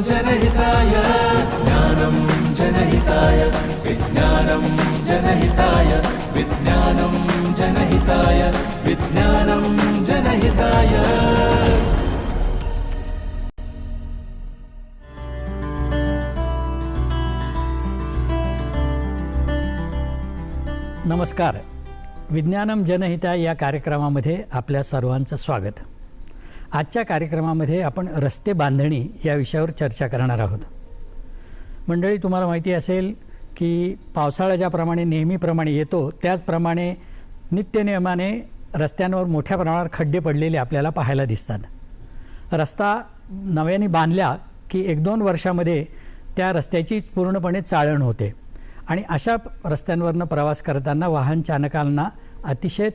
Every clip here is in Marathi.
जनहिताय। विज्ञानम जनहिताय। विज्ञानम जनहिताय। विज्ञानम जनहिताय। नमस्कार. विज्ञानम जनहिता या कार्यक्रमामध्ये आपल्या सर्वांचं स्वागत. आजच्या कार्यक्रमामध्ये आपण रस्ते बांधणी या विषयावर चर्चा करणार आहोत. मंडळी तुम्हाला माहिती असेल की पावसाळा ज्याप्रमाणे नेहमीप्रमाणे येतो त्याचप्रमाणे नित्यनियमाने रस्त्यांवर मोठ्या प्रमाणावर खड्डे पडलेले आपल्याला पाहायला दिसतात. रस्ता नव्याने बांधल्या की एक दोन वर्षामध्ये त्या रस्त्याची पूर्णपणे चाळण होते आणि अशा रस्त्यांवरनं प्रवास करताना वाहन चालकांना अतिशय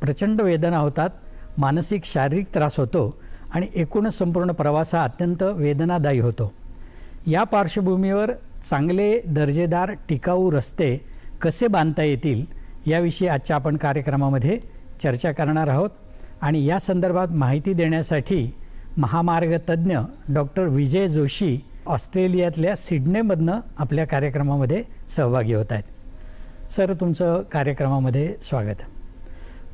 प्रचंड वेदना होतात मानसिक शारीरिक त्रास होतो आणि एकूणच संपूर्ण प्रवास हा अत्यंत वेदनादायी होतो. या पार्श्वभूमीवर चांगले दर्जेदार टिकाऊ रस्ते कसे बांधता येतील याविषयी आजच्या आपण कार्यक्रमामध्ये चर्चा करणार आहोत आणि या संदर्भात माहिती देण्यासाठी महामार्ग तज्ज्ञ डॉक्टर विजय जोशी ऑस्ट्रेलियातल्या सिडनेमधनं आपल्या कार्यक्रमामध्ये सहभागी होत आहेत. सर तुमचं कार्यक्रमामध्ये स्वागत.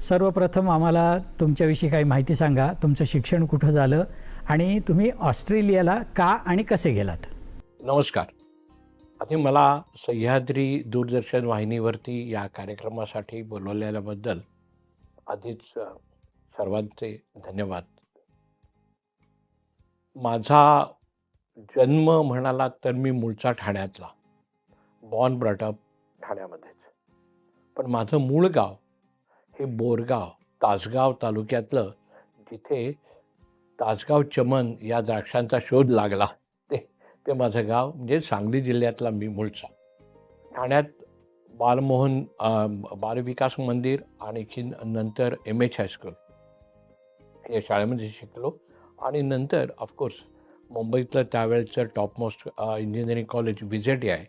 सर्वप्रथम आम्हाला तुमच्याविषयी काही माहिती सांगा. तुमचं शिक्षण कुठं झालं आणि तुम्ही ऑस्ट्रेलियाला का आणि कसे गेलात? नमस्कार. आधी मला सह्याद्री दूरदर्शन वाहिनीवरती या कार्यक्रमासाठी बोलवलेल्याबद्दल आधीच सर्वांचे धन्यवाद. माझा जन्म म्हणाला तर मी मूळचा ठाण्यातला. Born brought up ठाण्यामध्येच. पण माझं मूळ गाव हे बोरगाव तासगाव तालुक्यातलं जिथे तासगाव चमन या द्राक्षांचा शोध लागला ते ते माझं गाव म्हणजे सांगली जिल्ह्यातला मी मूळचा. ठाण्यात बालमोहन बालविकास मंदिर आणखी नंतर एम एच हायस्कूल या शाळेमध्ये शिकलो आणि नंतर ऑफकोर्स मुंबईतलं त्यावेळचं टॉपमोस्ट इंजिनिअरिंग कॉलेज विजेट आहे.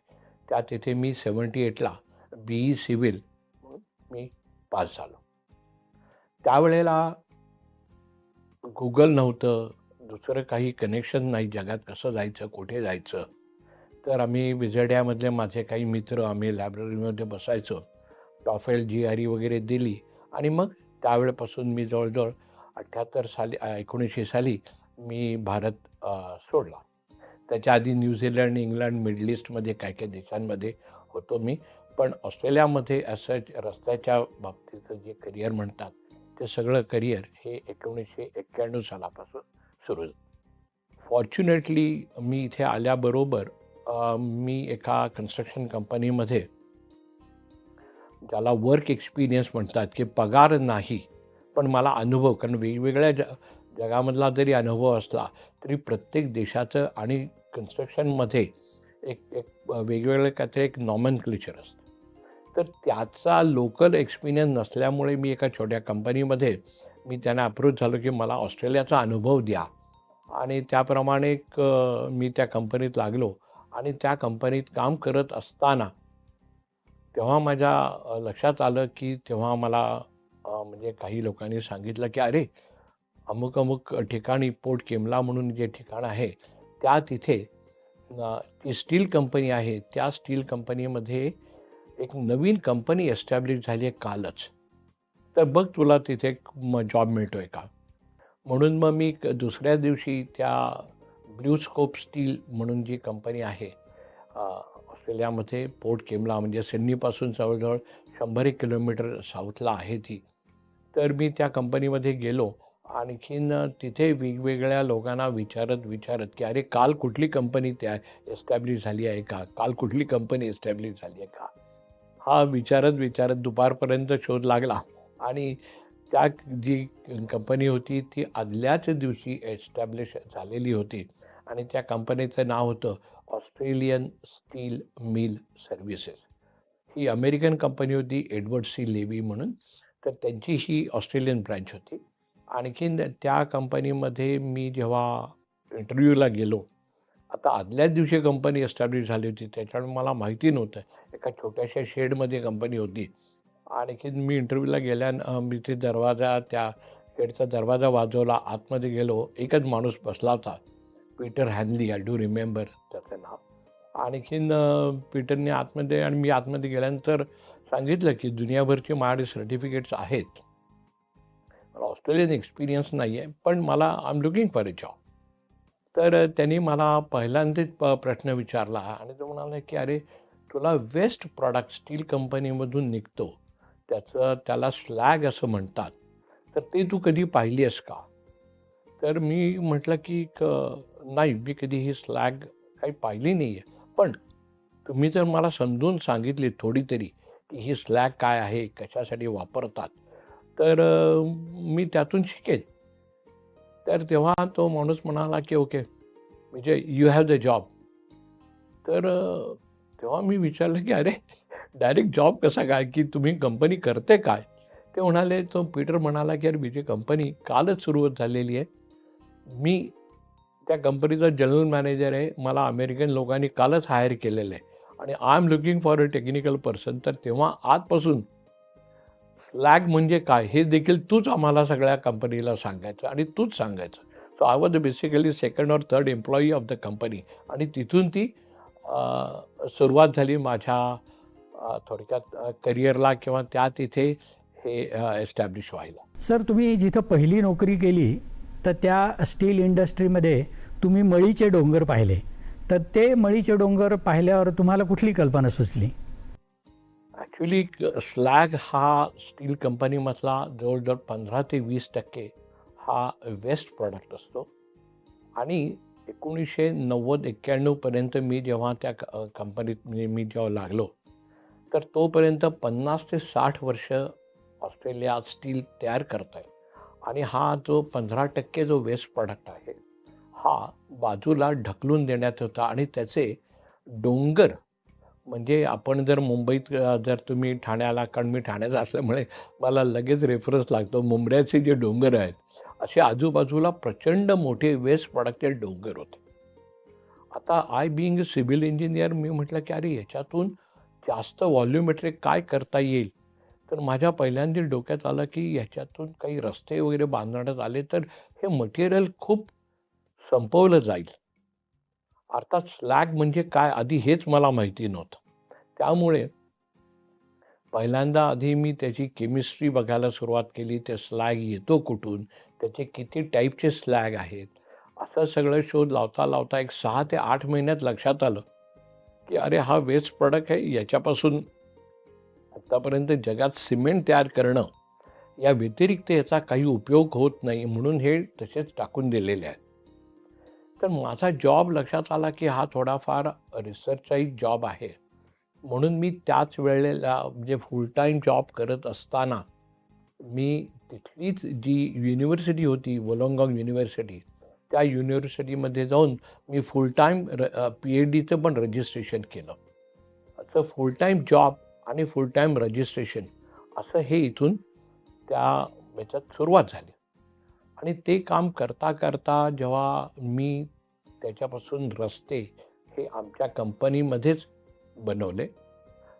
त्या तिथे मी सेवन्टी एटला बी ई सिव्हिल मी पास झालो. त्यावेळेला गुगल नव्हतं दुसरं काही कनेक्शन नाही जगात कसं जायचं कुठे जायचं. तर आम्ही विजड्यामधले माझे काही मित्र आम्ही लायब्ररीमध्ये बसायचो. टॉफेल जी आर ई वगैरे दिली आणि मग त्यावेळेपासून मी जवळजवळ अठ्ठ्याहत्तर साली एकोणीसशे साली मी भारत सोडला. त्याच्या आधी न्यूझीलंड इंग्लंड मिडल ईस्टमध्ये काही काही देशांमध्ये होतो मी. पण ऑस्ट्रेलियामध्ये असं रस्त्याच्या बाबतीचं जे करिअर म्हणतात ते सगळं करिअर हे एकोणीसशे एक्क्याण्णव सालापासून सुरू झालं. फॉर्च्युनेटली मी इथे आल्याबरोबर मी एका कन्स्ट्रक्शन कंपनीमध्ये ज्याला वर्क एक्सपिरियन्स म्हणतात की पगार नाही पण मला अनुभव कारण वेगवेगळ्या ज जगामधला जरी अनुभव असला तरी प्रत्येक देशाचं आणि कन्स्ट्रक्शनमध्ये एक एक वेगवेगळं काहीतरी एक नॉमन क्लिचर असतं. तर त्याचा लोकल एक्सपिरियन्स नसल्यामुळे मी एका छोट्या कंपनीमध्ये मी त्यांना अप्रोच झालो की मला ऑस्ट्रेलियाचा अनुभव द्या. आणि त्याप्रमाणे मी त्या कंपनीत लागलो. आणि त्या कंपनीत काम करत असताना तेव्हा माझ्या लक्षात आलं की तेव्हा मला म्हणजे काही लोकांनी सांगितलं की अरे अमुक अमुक ठिकाणी पोर्ट केमला म्हणून जे ठिकाण आहे त्या तिथे जी स्टील कंपनी आहे. त्या स्टील कंपनीमध्ये एक नवीन कंपनी एस्टॅब्लिश झाली आहे कालच. तर बघ तुला तिथे जॉब मिळतो आहे का? म्हणून मग मी क- दुसऱ्या दिवशी त्या ब्ल्यू स्कोप स्टील म्हणून जी कंपनी आहे ऑस्ट्रेलियामध्ये पोर्ट केमला म्हणजे सिडनीपासून जवळजवळ शंभर एक किलोमीटर साऊथला आहे ती. तर मी त्या कंपनीमध्ये गेलो. आणखीन तिथे वेगवेगळ्या लोकांना विचारत विचारत की अरे काल कुठली कंपनी त्या एस्टॅब्लिश झाली आहे का? काल कुठली कंपनी एस्टॅब्लिश झाली आहे का? हा विचारत विचारत दुपारपर्यंत शोध लागला. आणि त्या जी कंपनी होती ती आदल्याच दिवशी एस्टॅब्लिश झालेली होती. आणि त्या कंपनीचं नाव होतं ऑस्ट्रेलियन स्टील मिल सर्व्हिसेस ही अमेरिकन कंपनी होती एडवर्ड सी लेवी म्हणून. तर त्यांची ही ऑस्ट्रेलियन ब्रँच होती. आणखीन त्या कंपनीमध्ये मी जेव्हा इंटरव्ह्यूला गेलो आता आदल्याच दिवशी कंपनी एस्टॅब्लिश झाली होती त्याच्यामुळे मला माहिती नव्हतं. एका छोट्याशा शेडमध्ये कंपनी होती. आणखीन मी इंटरव्ह्यूला गेल्या मी ते दरवाजा त्या शेडचा दरवाजा वाजवला आतमध्ये गेलो. एकच माणूस बसला होता Peter Hanley I do remember त्याचं नाव. आणखीन पीटरने आतमध्ये आणि मी आतमध्ये गेल्यानंतर सांगितलं की दुनियाभरचे माझ्याकडे सर्टिफिकेट्स आहेत. मला ऑस्ट्रेलियन एक्सपिरियन्स नाही आहे पण मला I am looking for a job तर त्यांनी मला पहिल्यांदाच प प्रश्न विचारला आणि तो म्हणाला की अरे तुला वेस्ट प्रॉडक्ट स्टील कंपनीमधून निघतो. त्याचं त्याला स्लॅग असं म्हणतात. तर ते तू कधी पाहिली आहेस का? तर मी म्हटलं की क नाही मी कधी ही स्लॅग काही पाहिली नाही आहे पण तुम्ही जर मला समजून सांगितली थोडी तरी की ही स्लॅग काय आहे कशासाठी वापरतात तर मी त्यातून शिकेन. तर तेव्हा तो माणूस म्हणाला की ओके म्हणजे यू हॅव द जॉब तर तेव्हा मी विचारलं की अरे डायरेक्ट जॉब कसा काय? की तुम्ही कंपनी करते काय? ते म्हणाले तो पीटर म्हणाला की अरे माझी कंपनी कालच सुरुवात झालेली आहे. मी त्या कंपनीचा जनरल मॅनेजर आहे. मला अमेरिकन लोकांनी कालच हायर केलेलं आहे. आणि I am looking for a technical person तर तेव्हा आजपासून लॅग म्हणजे काय? हे देखील तूच आम्हाला सगळ्या कंपनीला सांगायचं आणि तूच सांगायचं. So I was basically second और third employee of the company आणि तिथून ती सुरुवात झाली माझ्या थोडक्यात करिअरला किंवा त्या तिथे हे एस्टॅब्लिश व्हायला. सर तुम्ही जिथं पहिली नोकरी केली तर त्या स्टील इंडस्ट्रीमध्ये तुम्ही मळीचे डोंगर पाहिले. तर ते मळीचे डोंगर पाहिल्यावर तुम्हाला कुठली कल्पना सुचली? ॲक्च्युली स्लॅग हा स्टील कंपनीमधला जवळजवळ पंधरा ते वीस टक्के हा वेस्ट प्रॉडक्ट असतो. आणि एकोणीसशे नव्वद एक्क्याण्णवपर्यंत मी जेव्हा त्या क- कंपनीत म्हणजे मी जेव्हा लागलो तर तोपर्यंत पन्नास ते साठ वर्ष ऑस्ट्रेलिया स्टील तयार करत आहे. आणि हा जो पंधरा टक्के जो वेस्ट प्रॉडक्ट आहे हा बाजूला ढकलून देण्यात होता आणि त्याचे डोंगर म्हणजे आपण जर मुंबईत जर तुम्ही ठाण्याला कारण मी ठाण्याचा असल्यामुळे मला लगेच रेफरन्स लागतो मुंबऱ्याचे जे डोंगर आहेत असे आजूबाजूला प्रचंड मोठे वेस्ट प्रॉडक्टचे डोंगर होते. आता आय बिईंग सिव्हिल इंजिनियर मी म्हटलं की अरे याच्यातून जास्त व्हॉल्युमेट्रिक काय करता येईल? तर माझ्या पहिल्यांदा डोक्यात आलं की ह्याच्यातून काही रस्ते वगैरे बांधण्यात आले तर हे मटेरियल खूप संपवलं जाईल. अर्थात स्लॅग म्हणजे काय आधी हेच मला माहिती नव्हतं. त्यामुळे पहिल्यांदा आधी मी त्याची केमिस्ट्री बघायला सुरुवात केली ते स्लॅग येतो कुठून त्याचे किती टाईपचे स्लॅग आहेत असं सगळं शोध लावता लावता एक सहा ते आठ महिन्यात लक्षात आलं की अरे हा वेस्ट प्रॉडक्ट आहे याच्यापासून आत्तापर्यंत जगात सिमेंट तयार करणं या व्यतिरिक्त याचा काही उपयोग होत नाही म्हणून हे तसेच टाकून दिलेले आहेत. तर माझा जॉब लक्षात आला की हा थोडाफार रिसर्चचाही जॉब आहे. म्हणून मी त्याच वेळेला म्हणजे फुल टाईम जॉब करत असताना मी तिथलीच जी युनिव्हर्सिटी होती वलोंगॉंग युनिव्हर्सिटी त्या युनिव्हर्सिटीमध्ये जाऊन मी फुल टाईम र पी एच डीचं पण रजिस्ट्रेशन केलं. असं फुल टाईम जॉब आणि फुल टाईम रजिस्ट्रेशन असं हे इथून त्या ह्याच्यात सुरुवात झाली. आणि ते काम करता करता जेव्हा मी त्याच्यापासून रस्ते हे आमच्या कंपनीमध्येच बनवले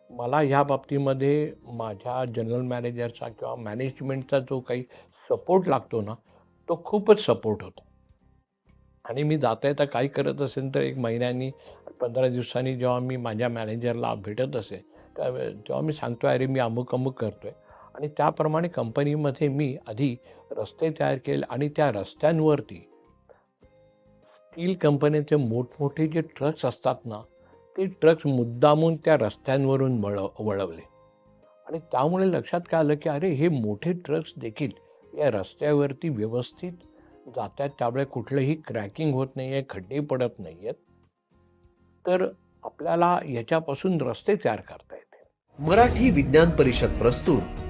मला ह्या बाबतीमध्ये माझ्या जनरल मॅनेजरचा किंवा मॅनेजमेंटचा जो काही सपोर्ट लागतो ना तो खूपच सपोर्ट होतो. आणि मी जाता येता काही करत असेल तर एक महिन्यानी पंधरा दिवसांनी जेव्हा मी माझ्या मॅनेजरला भेटत असे तेव्हा मी सांगतो अरे मी अमुक अमुक करतो आहे आणि त्याप्रमाणे कंपनीमध्ये मी आधी रस्ते तयार केले आणि त्या रस्त्यांवरती स्टील कंपनीचे मोठमोठे जे ट्रक्स असतात ना ते ट्रक्स मुद्दामून त्या रस्त्यांवरून वळ वळवले. आणि त्यामुळे लक्षात काय आलं की अरे हे मोठे ट्रक्स देखील या रस्त्यावरती व्यवस्थित जातात. त्यामुळे कुठलंही क्रॅकिंग होत नाही आहे खड्डे पडत नाही आहेत तर आपल्याला याच्यापासून रस्ते तयार करता येते मराठी विज्ञान परिषद प्रस्तुत.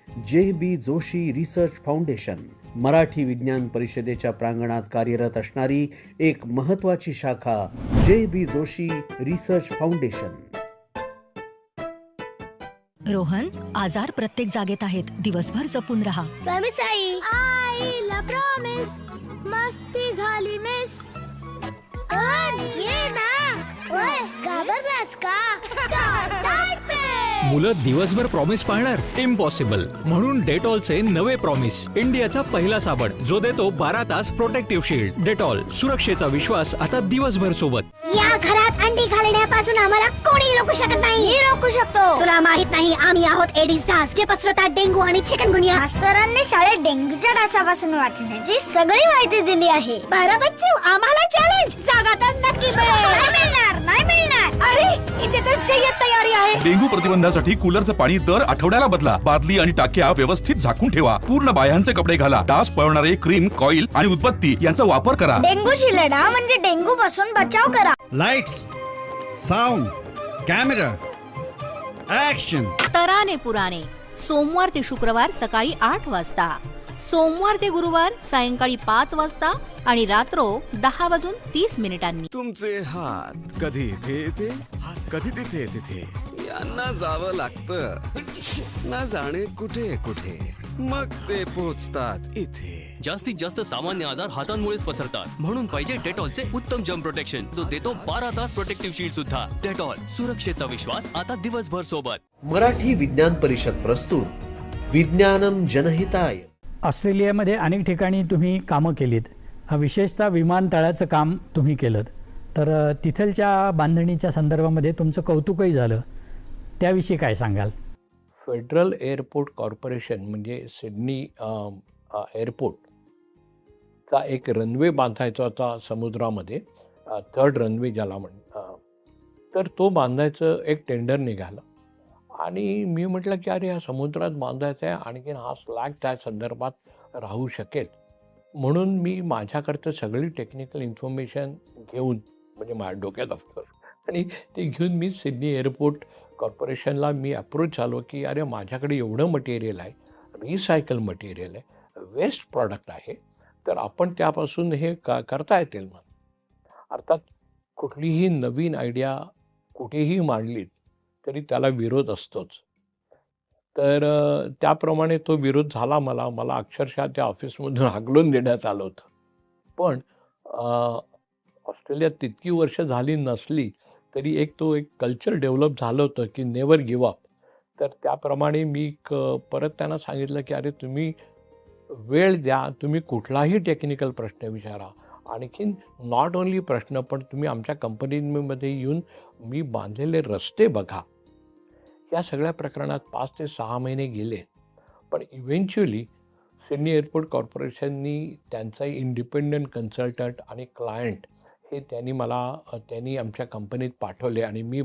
J B Joshi research foundation Marathi Vidnyan परिषदेच्या प्रांगणात कार्यरत असणारी एक महत्वाची शाखा J B Joshi research foundation. Rohan आजार प्रत्येक जागेत आहेत. दिवसभर जपून राहा. प्रॉमिस आई. आईला प्रॉमिस मस्ती झाली मिस पण ये ना. ओय घाबरलास का? मुलं दिवसभर प्रॉमिस पाळणार? इम्पॉसिबल म्हणून डेटॉलचे नवे प्रॉमिस इंडियाचा पहिला साबण जो देतो बारा तास प्रोटेक्टिव्ह शील्ड डेटॉल सुरक्षेचा विश्वास आता दिवसभर सोबत. या घरात अंडी घालण्यापासून आम्हाला कोणी रोखू शकत नाही. मी रोखू शकतो. तुला माहीत नाही आम्ही आहोत एडिस डास जे पसरवतात डेंगू आणि चिकनगुनिया मास्तरांनी शाळेत डेंग्यूच्या डासापासून वाचण्याची सगळी माहिती दिली आहे. बरं बच्चू आम्हाला चॅलेंज जागा तर नक्की मिळेल. नाही मिळणार. अरे इथे तर जय्यत तयारी आहे. डेंग्यू प्रतिबंधासाठी कूलरचं पाणी दर आठवड्याला बदला. बादली आणि टाक्या व्यवस्थित झाकून ठेवा. पूर्ण बायांचे कपडे घाला. डास पळवणारे क्रीम कॉईल आणि उदबत्ती यांचा वापर करा. डेंगूशी लढा म्हणजे डेंगू पासून बचाव करा. Lights, sound, camera, action. तराने पुराणे. सोमवार ते शुक्रवार सकाळी आठ वाजता. सोमवार ते गुरुवार सायंकाळी पाच वाजता आणि रात्रो दहा वाजून तीस मिनिटांनी. तुमचे हात कधी इथे येते? कधी तिथे तिथे यांना जावं लागतं. ना जाणे कुठे कुठे? मग ते पोचतात इथे. जास्तीत जास्त सामान्य आजार हातांमुळेच पसरतात. म्हणून पाहिजे डेटॉलचे उत्तम जम प्रोटेक्शन जो देतो बारा तास प्रोटेक्टिव्ह शील्ड सुद्धा. डेटॉल सुरक्षेचा विश्वास आता दिवसभर सोबत. मराठी विज्ञान परिषद प्रस्तुत. विज्ञानम जनहिताय. ऑस्ट्रेलियामध्ये अनेक ठिकाणी तुम्ही कामं केलीत. विशेषतः विमानतळाचं काम तुम्ही केलं तर तिथलच्या बांधणीच्या संदर्भामध्ये तुमचं कौतुकही झालं. त्याविषयी काय सांगाल? फेडरल एअरपोर्ट कॉर्पोरेशन म्हणजे सिडनी एअरपोर्टचा एक रनवे बांधायचा होता समुद्रामध्ये. थर्ड रनवे ज्याला म्हण तर तो बांधायचं एक टेंडर निघालं. आणि मी म्हटलं की अरे या समुद्रात बांधायचं आहे आणखीन हा स्लॅग त्या संदर्भात राहू शकेल. म्हणून मी माझ्याकडचं सगळी टेक्निकल इन्फॉर्मेशन घेऊन म्हणजे माझ्या डोक्यात ऑफकोर्स आणि ते घेऊन मी सिडनी एअरपोर्ट कॉर्पोरेशनला मी अप्रोच झालो की अरे माझ्याकडे एवढं मटेरियल आहे रिसायकल मटेरियल आहे वेस्ट प्रॉडक्ट आहे तर आपण त्यापासून हे का करता येतील म्हणून. अर्थात कुठलीही नवीन आयडिया कुठेही मांडलीत तरी त्याला विरोध असतोच. तर त्याप्रमाणे तो विरोध झाला मला मला अक्षरशः त्या ऑफिसमधून हाकलून देण्यात आलं होतं. पण ऑस्ट्रेलियात तितकी वर्ष झाली नसली तरी एक तो एक कल्चर डेव्हलप झालं होतं की नेवर गिव अप. तर त्याप्रमाणे मी क परत त्यांना सांगितलं की अरे तुम्ही वेळ द्या तुम्ही कुठलाही टेक्निकल प्रश्न विचारा. आणखीन नॉट ओन्ली प्रश्न पण तुम्ही आमच्या कंपनीमध्ये येऊन मी बांधलेले रस्ते बघा. या सगळ्या प्रकरणात पाच ते सहा महिने गेले. पण इव्हेंच्युअली सिडनी एअरपोर्ट कॉर्पोरेशननी त्यांचा इंडिपेंडंट कन्सल्टंट आणि क्लायंट हे त्यांनी मला त्यांनी आमच्या कंपनीत पाठवले आणि मी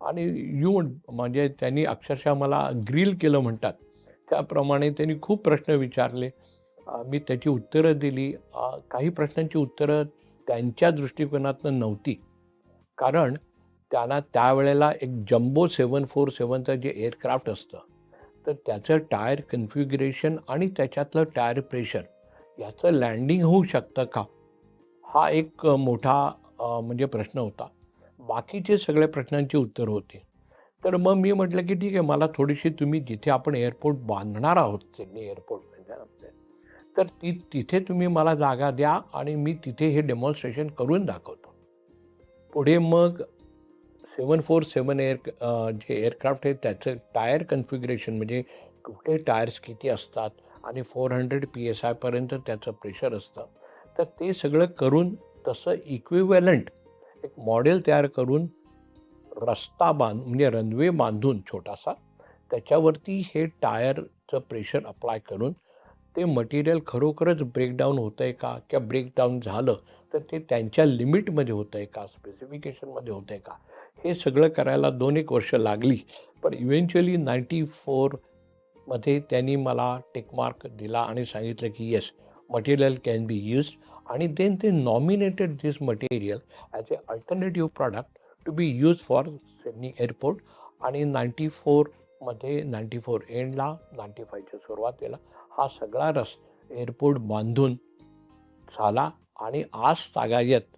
आणि यू म्हणजे त्यांनी अक्षरशः मला ग्रील केलं म्हणतात. त्याप्रमाणे त्यांनी खूप प्रश्न विचारले. मी त्याची उत्तरं दिली. काही प्रश्नांची उत्तरं त्यांच्या दृष्टिकोनातनं नव्हती. कारण त्यांना त्यावेळेला एक जम्बो सेवन फोर सेवनचं जे एअरक्राफ्ट असतं तर त्याचं टायर कन्फ्युगरेशन आणि त्याच्यातलं टायर प्रेशर याचं लँडिंग होऊ शकतं का? हा एक मोठा म्हणजे प्रश्न होता. बाकीचे सगळ्या प्रश्नांची उत्तर होती. तर मग मी म्हटलं की ठीक आहे मला थोडीशी तुम्ही जिथे आपण एअरपोर्ट बांधणार आहोत सिडनी एअरपोर्ट म्हणजे तर ती तिथे तुम्ही मला जागा द्या आणि मी तिथे हे डेमॉन्स्ट्रेशन करून दाखवतो. पुढे मग सेवन फोर सेवन एअर जे एअरक्राफ्ट आहे त्याचं टायर कन्फिग्रेशन म्हणजे कुठे टायर्स किती असतात आणि फोर हंड्रेड पी एस आयपर्यंत त्याचं प्रेशर असतं. तर ते सगळं करून तसं इक्विव्हॅलंट एक मॉडेल तयार करून रस्ता बांध म्हणजे रनवे बांधून छोटासा त्याच्यावरती हे टायरचं प्रेशर अप्लाय करून ते मटेरियल खरोखरच ब्रेकडाऊन होतं आहे का? किंवा ब्रेकडाऊन झालं तर ते त्यांच्या लिमिटमध्ये होतं आहे का? स्पेसिफिकेशनमध्ये होतं आहे का? हे सगळं करायला दोन एक वर्ष लागली पण इव्हेंच्युअली नाईन्टी फोरमध्ये त्यांनी मला टेकमार्क दिला आणि सांगितलं की yes material can be use आणि देन ते nominated this material as a alternative product to be use for Sydney airport आणि नाईन्टी फोरमध्ये नाईन्टी फोर एंडला नाईन्टी फायच्या सुरुवातीला हा सगळा रस एअरपोर्ट बांधून झाला आणि आज तागायत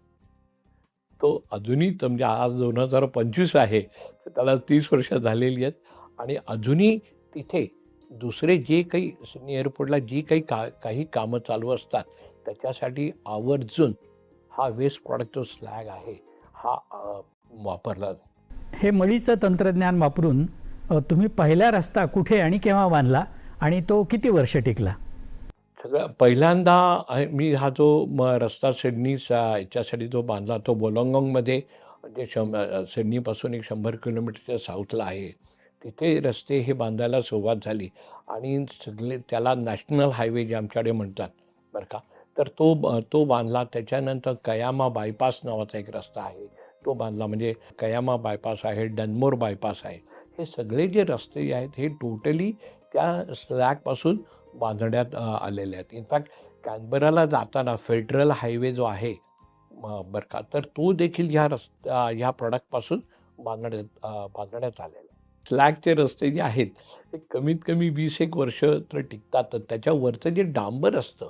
तो अजूनही तर म्हणजे आज दोन हजार पंचवीस आहे तर त्याला तीस वर्ष झालेली आहेत. आणि अजूनही तिथे दुसरे जे काही सिडनी एअरपोर्टला जी काही का काही कामं चालू असतात त्याच्यासाठी आवर्जून हा वेस्ट प्रॉडक्ट जो स्लॅग आहे हा वापरला हे मळीचं तंत्रज्ञान वापरून तुम्ही पहिला रस्ता कुठे आणि केव्हा बांधला आणि तो किती वर्ष टिकला? पहिल्यांदा मी हा जो म रस्ता सिडनीचा याच्यासाठी जो बांधला तो बोलॉंगॉंगमध्ये जे शं सिडनीपासून एक शंभर किलोमीटरच्या साऊथला आहे तिथे रस्ते हे बांधायला सुरुवात झाली. आणि सगळे त्याला नॅशनल हायवे जे आमच्याकडे म्हणतात बरं का? तर तो तो बांधला. त्याच्यानंतर कयामा बायपास नावाचा एक रस्ता आहे तो बांधला. म्हणजे कयामा बायपास आहे डनमोर बायपास आहे. हे सगळे जे रस्ते आहेत हे टोटली त्या स्लॅगपासून बांधण्यात आलेले आहेत. इनफॅक्ट कॅनबराला जाताना फेडरल हायवे जो आहे बरं का तर तो देखील ह्या रस्त्या ह्या प्रॉडक्टपासून बांधण्यात बांधण्यात आलेला आहे. स्लॅगचे रस्ते जे आहेत ते कमीत कमी वीस एक वर्ष तर टिकतातच त्याच्यावरचं जे डांबर असतं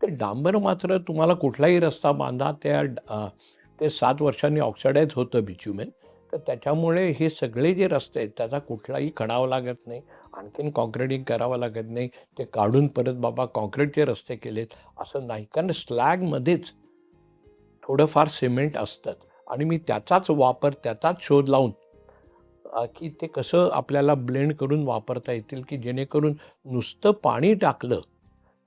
ते डांबर मात्र तुम्हाला कुठलाही रस्ता बांधा त्या ते सात वर्षांनी ऑक्सिडाईज होतं बिच्युमेन तर त्याच्यामुळे हे सगळे जे रस्ते आहेत त्याचा कुठलाही खणावं लागत नाही. आणखीन कॉन्क्रिटिंग करावं लागत नाही. ते काढून परत बाबा कॉन्क्रीटचे रस्ते केलेत. असं नाही. कारण स्लॅगमध्येच थोडंफार सिमेंट असतं आणि मी त्याचाच वापर त्याचाच शोध लावून की ते कसं आपल्याला ब्लेंड करून वापरता येतील की जेणेकरून नुसतं पाणी टाकलं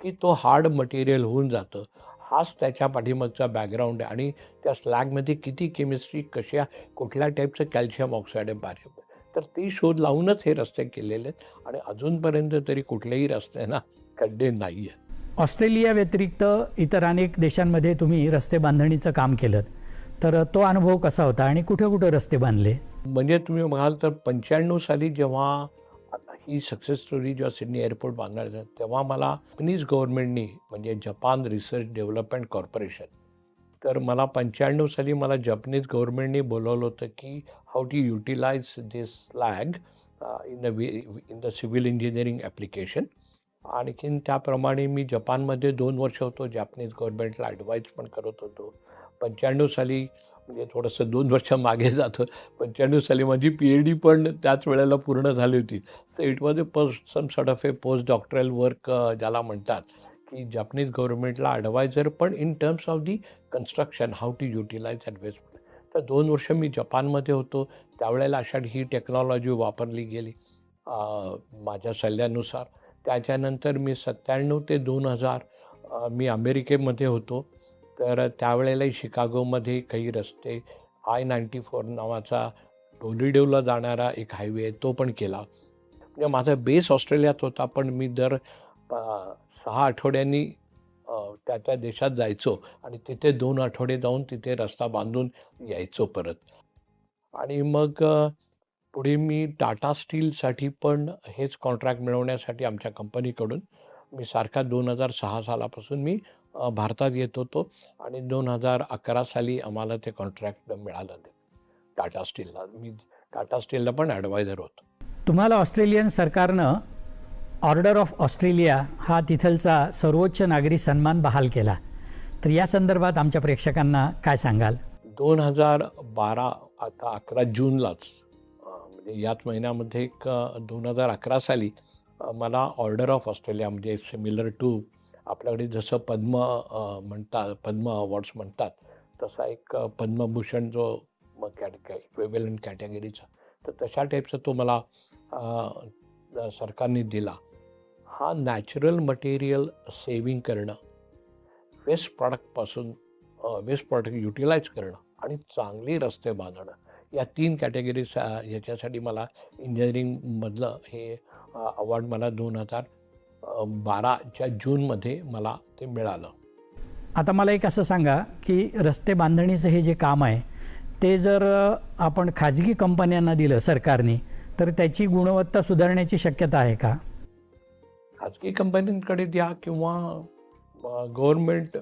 की तो हार्ड मटेरियल होऊन जातं. हाच त्याच्या पाठीमागचा बॅकग्राऊंड आहे. आणि त्या स्लॅगमध्ये किती केमिस्ट्री कशा कुठल्या टाईपचं कॅल्शियम ऑक्साईड आहे बारीक. तर ते शोध लावूनच हे रस्ते केलेले आहेत. आणि अजूनपर्यंत तरी कुठलेही रस्ते ना खड्डे नाही आहेत. ऑस्ट्रेलिया व्यतिरिक्त इतर अनेक देशांमध्ये तुम्ही रस्ते बांधणीचं काम केलं. तर तो अनुभव कसा होता आणि कुठे कुठे रस्ते बांधले? म्हणजे तुम्ही बघाल तर पंच्याण्णव साली जेव्हा ही सक्सेस स्टोरी जेव्हा सिडनी एअरपोर्ट बांधणार तेव्हा मला जपनीज गव्हर्नमेंटनी म्हणजे जपान रिसर्च डेव्हलपमेंट कॉर्पोरेशन तर मला पंच्याण्णव साली मला जपनीज गव्हर्नमेंटने बोलवलं होतं की how to utilise this lag in the in the civil engineering application आणखीन त्याप्रमाणे मी जपानमध्ये दोन वर्ष होतो जॅपनीज गव्हर्नमेंटला ॲडवाईज पण करत होतो. पंच्याण्णव साली म्हणजे थोडंसं दोन वर्ष मागे जातं पंच्याण्णव साली माझी पी एच डी पण त्याच वेळेला पूर्ण झाली होती. तर it was a post some sort of a post doctoral work ज्याला म्हणतात. की जपनीज गव्हर्नमेंटला ॲडवायझर पण in terms of the construction how to utilise that waste तर दोन वर्ष मी जपानमध्ये होतो. त्यावेळेला अशा ही टेक्नॉलॉजी वापरली गेली माझ्या सल्ल्यानुसार. त्याच्यानंतर मी सत्त्याण्णव ते दोन हजार मी अमेरिकेमध्ये होतो. तर त्यावेळेलाही शिकागोमध्ये काही रस्ते आय नाईन्टी फोर नावाचा टोलिडोला जाणारा एक हायवे आहे तो पण केला. म्हणजे माझा बेस ऑस्ट्रेलियात होता पण मी दर सहा आठवड्यांनी त्या त्या देशात जायचो आणि तिथे दोन आठवडे जाऊन तिथे रस्ता बांधून यायचो परत. आणि मग पुढे मी टाटा स्टीलसाठी पण हेच कॉन्ट्रॅक्ट मिळवण्यासाठी आमच्या कंपनीकडून मी सारखा दोन हजार सहा सालापासून मी भारतात येत होतो आणि दोन हजार अकरा साली आम्हाला ते कॉन्ट्रॅक्ट मिळालं टाटा स्टीलला. मी टाटा स्टीलला पण ॲडवायझर होतो. तुम्हाला ऑस्ट्रेलियन सरकारनं ऑर्डर ऑफ ऑस्ट्रेलिया हा तिथलचा सर्वोच्च नागरी सन्मान बहाल केला. तर या संदर्भात आमच्या प्रेक्षकांना काय सांगाल? दोन हजार बारा आता अकरा जूनलाच म्हणजे याच महिन्यामध्ये एक दोन हजार अकरा साली मला ऑर्डर ऑफ ऑस्ट्रेलिया म्हणजे सिमिलर टू आपल्याकडे जसं पद्म म्हणतात पद्म अवॉर्ड्स म्हणतात तसा एक पद्मभूषण जो मग कॅट इक्वेबलंट कॅटेगरीचा तर तशा टाईपचा तो मला सरकारने दिला. हा नॅचरल मटेरियल सेविंग करणं वेस्ट प्रॉडक्टपासून वेस्ट प्रॉडक्ट युटिलाइज करणं आणि चांगले रस्ते बांधणं या तीन कॅटेगरीज याच्यासाठी मला इंजिनिअरिंगमधलं हे अवॉर्ड मला दोन हजार बाराच्या जूनमध्ये मला ते मिळालं. आता मला एक असं सांगा की रस्ते बांधणीचं हे जे काम आहे ते जर आपण खाजगी कंपन्यांना दिलं सरकारने तर त्याची गुणवत्ता सुधारण्याची शक्यता आहे का? खाजगी कंपन्यांकडे द्या किंवा गव्हर्नमेंट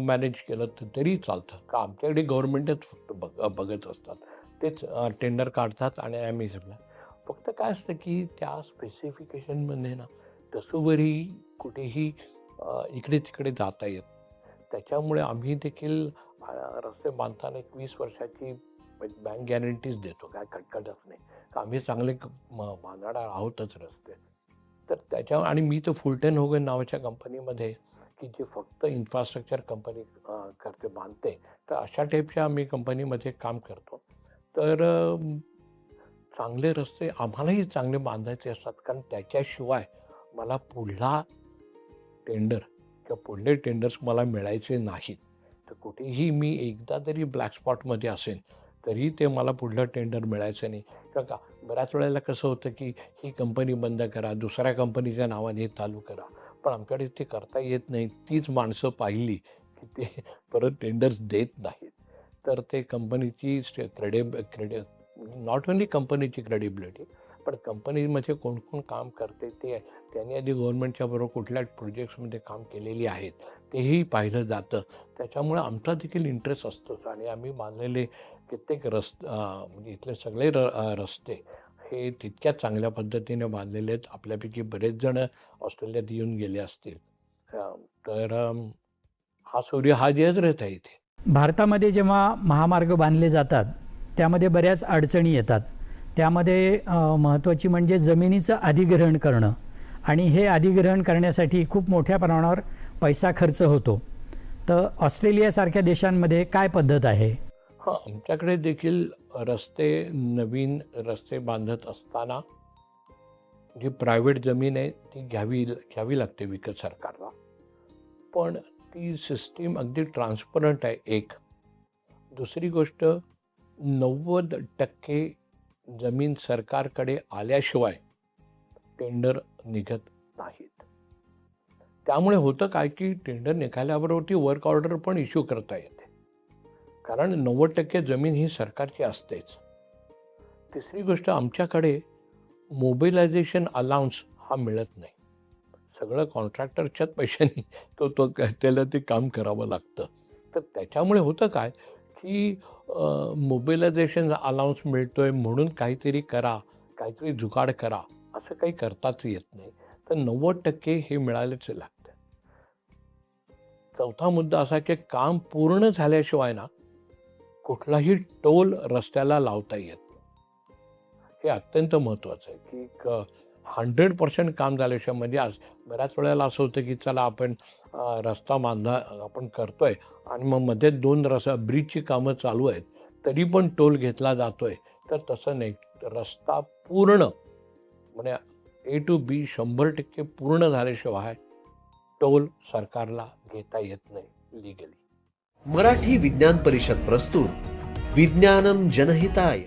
मॅनेज केलं तर तरी चालतं. का आमच्याकडे गव्हर्नमेंटच फक्त बघ बघत असतात. तेच टेंडर काढतात आणि आम्ही सगळं. फक्त काय असतं की त्या स्पेसिफिकेशनमध्ये ना तसोवरी कुठेही इकडे तिकडे जाता येत त्याच्यामुळे आम्ही देखील रस्ते बांधताना एक वीस वर्षाची बँक गॅरंटीज देतो. काय खटखटच नाही. का आम्ही चांगले बांधणार आहोतच रस्ते. तर त्याच्या आणि मी तर फुलटेन होगन नावाच्या कंपनीमध्ये की जे फक्त इन्फ्रास्ट्रक्चर कंपनी करते बांधते. तर अशा टाईपच्या आम्ही कंपनीमध्ये काम करतो. तर चांगले रस्ते आम्हालाही चांगले बांधायचे असतात. कारण त्याच्याशिवाय मला पुढला टेंडर किंवा पुढले टेंडर्स मला मिळायचे नाहीत. तर कुठेही मी एकदा जरी ब्लॅक स्पॉटमध्ये असेन तरी ते मला पुढलं टेंडर मिळायचं नाही. का बऱ्याच वेळेला कसं होतं की ही कंपनी बंद करा दुसऱ्या कंपनीच्या नावाने हे चालू करा. पण आमच्याकडे ते करता येत नाही. तीच माणसं पाहिली की ते परत टेंडर्स देत नाहीत. तर ते कंपनीची क्रेडे क्रेडे नॉट ओन्ली कंपनीची क्रेडिबिलिटी पण कंपनीमध्ये कोण कोण काम करते ते त्यांनी आधी गव्हर्नमेंटच्या बरोबर कुठल्या प्रोजेक्ट्समध्ये काम केलेली आहेत तेही पाहिलं जातं. त्याच्यामुळे आमचा देखील इंटरेस्ट असतोच आणि आम्ही बांधलेले कित्येक रस्त म्हणजे इथले सगळे र रस्ते हे तितक्या चांगल्या पद्धतीने बांधलेले आहेत. आपल्यापैकी बरेच जण ऑस्ट्रेलियात येऊन गेले असतील. तर हा सूर्य हा जयच राहत आहे इथे. भारतामध्ये जेव्हा महामार्ग बांधले जातात त्यामध्ये बऱ्याच अडचणी येतात. त्यामध्ये महत्त्वाची म्हणजे जमिनीचं अधिग्रहण करणं. आणि हे अधिग्रहण करण्यासाठी खूप मोठ्या प्रमाणावर पैसा खर्च होतो. तर ऑस्ट्रेलियासारख्या देशांमध्ये काय पद्धत आहे? हां आमच्याकडे देखील रस्ते नवीन रस्ते बांधत असताना जी प्रायव्हेट जमीन आहे ती घ्यावी घ्यावी लागते विकत सरकारला. पण ती सिस्टीम अगदी ट्रान्सपरंट आहे एक. दुसरी गोष्ट नव्वद टक्के जमीन सरकारकडे आल्याशिवाय टेंडर निघत नाहीत. त्यामुळे होतं काय की टेंडर निघाल्याबरोबर वर्क ऑर्डर पण इश्यू करता येते. कारण नव्वद टक्के जमीन ही सरकारची असतेच. तिसरी गोष्ट आमच्याकडे मोबिलायझेशन अलाउन्स हा मिळत नाही. सगळं कॉन्ट्रॅक्टरच्याच पैशाने तो तो त्याला ते काम करावं लागतं. तर त्याच्यामुळे होतं काय की मोबिलायझेशन अलाउन्स मिळतोय म्हणून काहीतरी करा काहीतरी जुगाड करा असं काही करताच येत नाही. तर नव्वद टक्के हे मिळालेच लागतं. चौथा मुद्दा असा की काम पूर्ण झाल्याशिवाय ना कुठलाही टोल रस्त्याला लावता येत नाही. हे अत्यंत महत्त्वाचं आहे की हंड्रेड पर्सेंट काम झाल्याशिवाय म्हणजे आज बऱ्याच वेळेला असं होतं की चला आपण रस्ता बांधा आपण करतोय. आणि मग मध्ये दोन रस्ता ब्रिजची कामं चालू आहेत. तरी पण टोल घेतला जातोय. तर तसं नाही. रस्ता पूर्ण म्हणजे ए टू बी शंभर टक्के पूर्ण झाल्याशिवाय टोल सरकारला घेता येत नाही लिगली मराठी विज्ञान परिषद प्रस्तुत. विज्ञानम जनहिताय.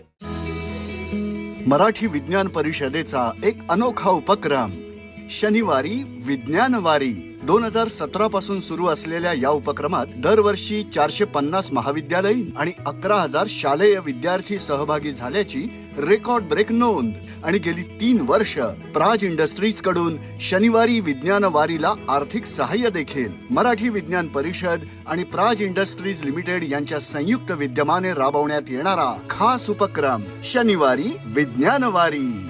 मराठी विज्ञान परिषदेचा एक अनोखा उपक्रम. शनिवारी विज्ञानवारी दोन हजार सतरा पासून सुरू असलेल्या या उपक्रमात दरवर्षी चारशे पन्नास महाविद्यालयीन आणि अकरा हजार शालेय विद्यार्थी सहभागी झाल्याची रेकॉर्ड ब्रेक नोंद आणि गेली तीन वर्ष प्राज इंडस्ट्रीजकडून शनिवारी विज्ञान वारीला आर्थिक सहाय्य देखील. मराठी विज्ञान परिषद आणि प्राज इंडस्ट्रीज लिमिटेड यांच्या संयुक्त विद्यमाने राबवण्यात येणारा खास उपक्रम शनिवारी विज्ञान वारी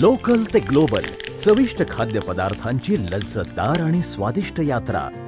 लोकल ते ग्लोबल चविष्ट खाद्यपदार्थांची लज्जतदार आणि स्वादिष्ट यात्रा.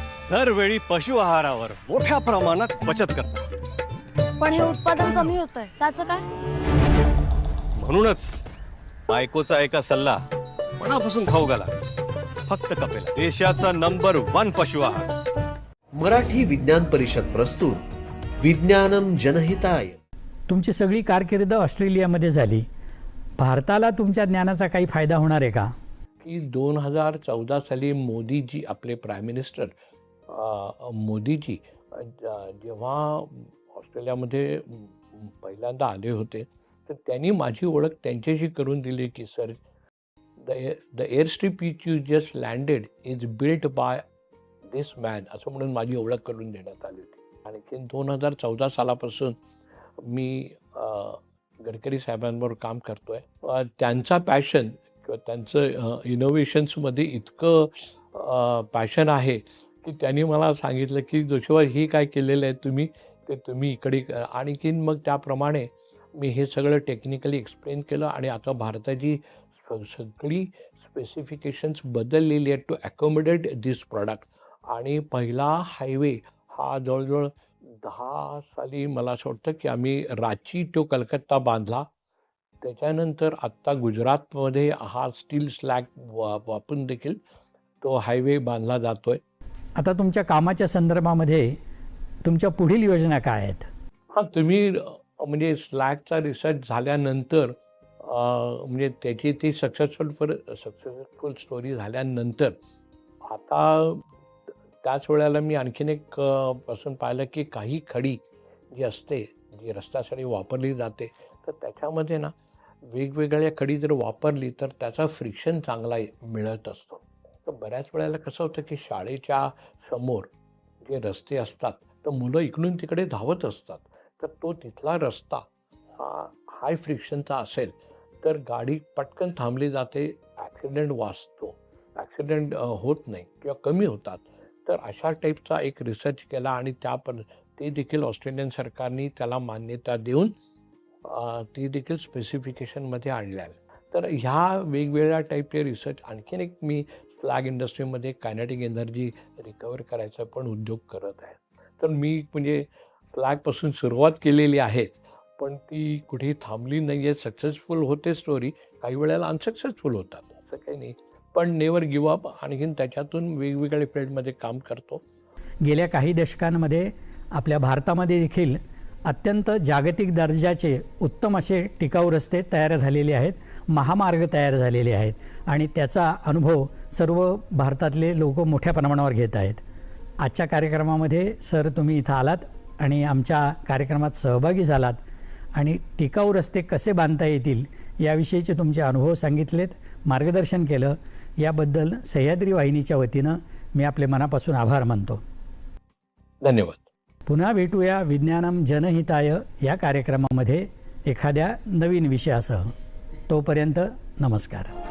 दरवेळी पशु आहारावर मोठ्या प्रमाणात बचत करता पण हे उत्पादन कमी होत आहे त्याचं काय? म्हणूनच बायकोचा एका सल्ला मनापासून खाऊ घाला. फक्त कपेल. देशाचा नंबर वन पशु आहार. मराठी विज्ञान परिषद प्रस्तुत. विज्ञानम जनहिताय. तुमची सगळी कारकीर्द ऑस्ट्रेलियामध्ये झाली. भारताला तुमच्या ज्ञानाचा काही फायदा होणार आहे का? की दोन हजार चौदा साली मोदीजी आपले प्राईम मिनिस्टर मोदीजी ज- जेव्हा ऑस्ट्रेलियामध्ये पहिल्यांदा आले होते तर त्यांनी माझी ओळख त्यांच्याशी करून दिली की sir the the air strip which you just landed is built by this man असं म्हणून माझी ओळख करून देण्यात आली होती. आणखी दोन हजार चौदा सालापासून मी गडकरी साहेबांबरोबर काम करतो आहे त्यांचा पॅशन किंवा त्यांचं इनोव्हेशन्समध्ये इतकं पॅशन आहे की त्यांनी मला सांगितलं की जोशीबा ही काय केलेलं आहे तुम्ही ते तुम्ही इकडे आणखीन मग त्याप्रमाणे मी हे सगळं टेक्निकली एक्सप्लेन केलं आणि आता भारताची स- सगळी स्पेसिफिकेशन्स बदललेली आहेत टू ॲकोमोडेट दिस प्रॉडक्ट आणि पहिला हायवे हा जवळजवळ दहा साली मला असं वाटतं की आम्ही रांची टू कलकत्ता बांधला. त्याच्यानंतर आत्ता गुजरातमध्ये हा स्टील स्लॅग वा वापरून देखील तो हायवे बांधला जातो आहे आता तुमच्या कामाच्या संदर्भामध्ये तुमच्या पुढील योजना काय आहेत? हां तुम्ही म्हणजे स्लॅगचा रिसर्च झाल्यानंतर म्हणजे त्याची ती सक्सेसफुल फॉर सक्सेसफुल स्टोरी झाल्यानंतर आता त्याच वेळेला मी आणखीन एक पासून पाहिलं की काही खडी जी असते जी रस्त्यासाठी वापरली जाते तर त्याच्यामध्ये ना वेगवेगळ्या खडी जर वापरली तर त्याचा फ्रिक्शन चांगला मिळत असतो. बऱ्याच वेळेला कसं होतं की शाळेच्या समोर जे रस्ते असतात तर मुलं इकडून तिकडे धावत असतात. तर तो तिथला रस्ता हा हाय फ्रिक्शनचा असेल तर गाडी पटकन थांबली जाते ॲक्सिडेंट वाचतो. ॲक्सिडेंट होत नाही किंवा कमी होतात. तर अशा टाईपचा एक रिसर्च केला आणि त्या पण ते देखील ऑस्ट्रेलियन सरकारने त्याला मान्यता देऊन ती देखील स्पेसिफिकेशनमध्ये आणल्या तर ह्या वेगवेगळ्या टाईपचे रिसर्च आणखीन एक मी फ्लॅग इंडस्ट्रीमध्ये कायनेटिक एनर्जी रिकवर करायचा पण उद्योग करत आहे तर मी म्हणजे फ्लॅगपासून सुरुवात केलेली आहेच पण ती कुठेही थांबली नाही आहे सक्सेसफुल होते स्टोरी काही वेळेला अनसक्सेसफुल होतात असं काही नाही. पण नेवर गिव अप आणखीन त्याच्यातून वेगवेगळ्या फील्डमध्ये काम करतो. गेल्या काही दशकांमध्ये आपल्या भारतामध्ये देखील अत्यंत जागतिक दर्जाचे उत्तम असे टिकाऊ रस्ते तयार झालेले आहेत महामार्ग तयार झालेले आहेत. आणि त्याचा अनुभव सर्व भारतातले लोक मोठ्या प्रमाणावर घेत आहेत. आजच्या कार्यक्रमामध्ये सर तुम्ही इथं आलात आणि आमच्या कार्यक्रमात सहभागी झालात आणि टिकाऊ रस्ते कसे बांधता येतील याविषयीचे तुमचे अनुभव सांगितलेत मार्गदर्शन केलं. याबद्दल सह्याद्री वाहिनीच्या वतीनं मी आपले मनापासून आभार मानतो. धन्यवाद. पुन्हा भेटूया विज्ञानम जनहिताय या कार्यक्रमामध्ये एखाद्या नवीन विषयासह. तोपर्यंत नमस्कार.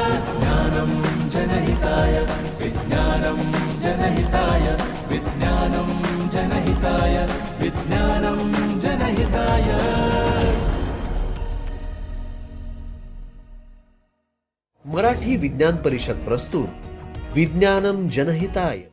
जनहिताय विज्ञानम जनहिताय विज्ञानम जनहिताय विज्ञानम जनहिताय। मराठी विज्ञान परिषद प्रस्तुत विज्ञानम जनहिताय।